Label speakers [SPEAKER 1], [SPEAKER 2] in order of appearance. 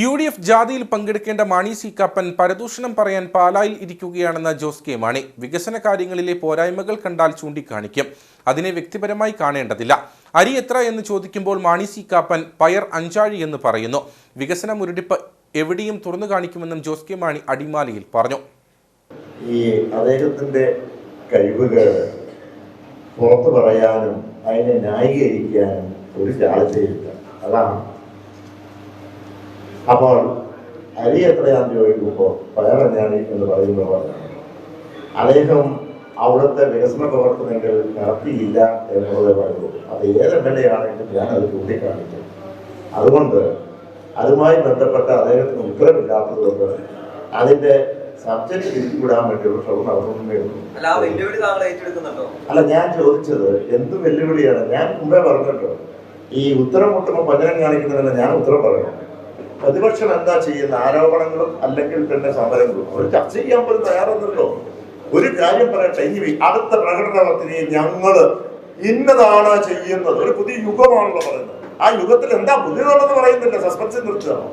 [SPEAKER 1] U D F ജാതിയിൽ പങ്കെടുക്കേണ്ട Mani C Kappan പരദൂഷണം പറയാൻ പാലായിൽ ഇരിക്കുകയാണെന്ന ജോസ് കെ മാണി. വികസന കാര്യങ്ങളിലെ പോരായ്മകൾ കണ്ടാൽ ചൂണ്ടിക്കാണിക്കും. അതിനെ വ്യക്തിപരമായി കാണേണ്ടതില്ല. അരി എത്ര എന്ന് ചോദിക്കുമ്പോൾ മാണി സി കാപ്പൻ പയർ അഞ്ചാഴി എന്ന് പറയുന്നു. വികസന മുരടിപ്പ് എവിടെയും തുറന്നു കാണിക്കുമെന്നും ജോസ് കെ മാണി അടിമാലിയിൽ പറഞ്ഞു.
[SPEAKER 2] ഈ അദ്ദേഹത്തിന്റെ കഴിവുകൾ പുറത്തു പറയാനും അതിനെ ന്യായീകരിക്കാനും ഒരു ജാഗ്രതയില്ല അതാണ് അപ്പോൾ അരി എത്രയാണെന്ന് ചോദിക്കുമ്പോൾ പയറഞ്ഞാണി എന്ന് പറയുന്ന പോലെ അദ്ദേഹം അവിടുത്തെ വികസന പ്രവർത്തനങ്ങൾ നടത്തിയില്ല എന്നുള്ളത് പറയുന്നു. അത് ഏത് എം എൽ എ ആണെങ്കിലും ഞാനത് ചൂണ്ടിക്കാണിക്കും അതുകൊണ്ട് അതുമായി ബന്ധപ്പെട്ട അദ്ദേഹത്തിന് ഉത്തരവില്ലാത്തത് കൊണ്ട് അതിന്റെ സബ്ജക്ട് തിരിച്ചുവിടാൻ വേണ്ടിയുള്ള ശ്രമം നടത്തുന്നേ
[SPEAKER 3] അല്ല
[SPEAKER 2] ഞാൻ ചോദിച്ചത് എന്ത് വെല്ലുവിളിയാണ്? ഞാൻ മുമ്പേ പറഞ്ഞിട്ടോ ഈ ഉത്തരം മുട്ടുമ്പോൾ പഞ്ചനം കാണിക്കുന്നതല്ല ഞാൻ ഉത്തരം പറയണം. പ്രതിപക്ഷം എന്താ ചെയ്യുന്ന? ആരോപണങ്ങളും അല്ലെങ്കിൽ തന്നെ സമരങ്ങളും. അവർ ചർച്ച ചെയ്യാൻ പോലും തയ്യാറൊന്നുമല്ലോ ഒരു കാര്യം പറയട്ടെ ഇനി അടുത്ത പ്രകടന പത്രികയിൽ ഞങ്ങൾ ഇന്നതാണ് ചെയ്യുന്നത്. ഒരു പുതിയ യുഗമാണല്ലോ പറയുന്നത്. ആ യുഗത്തിൽ എന്താ പുതിയതുള്ളതെന്ന് പറയുന്നില്ല. സസ്പെൻസ് നിർത്തുകയാണോ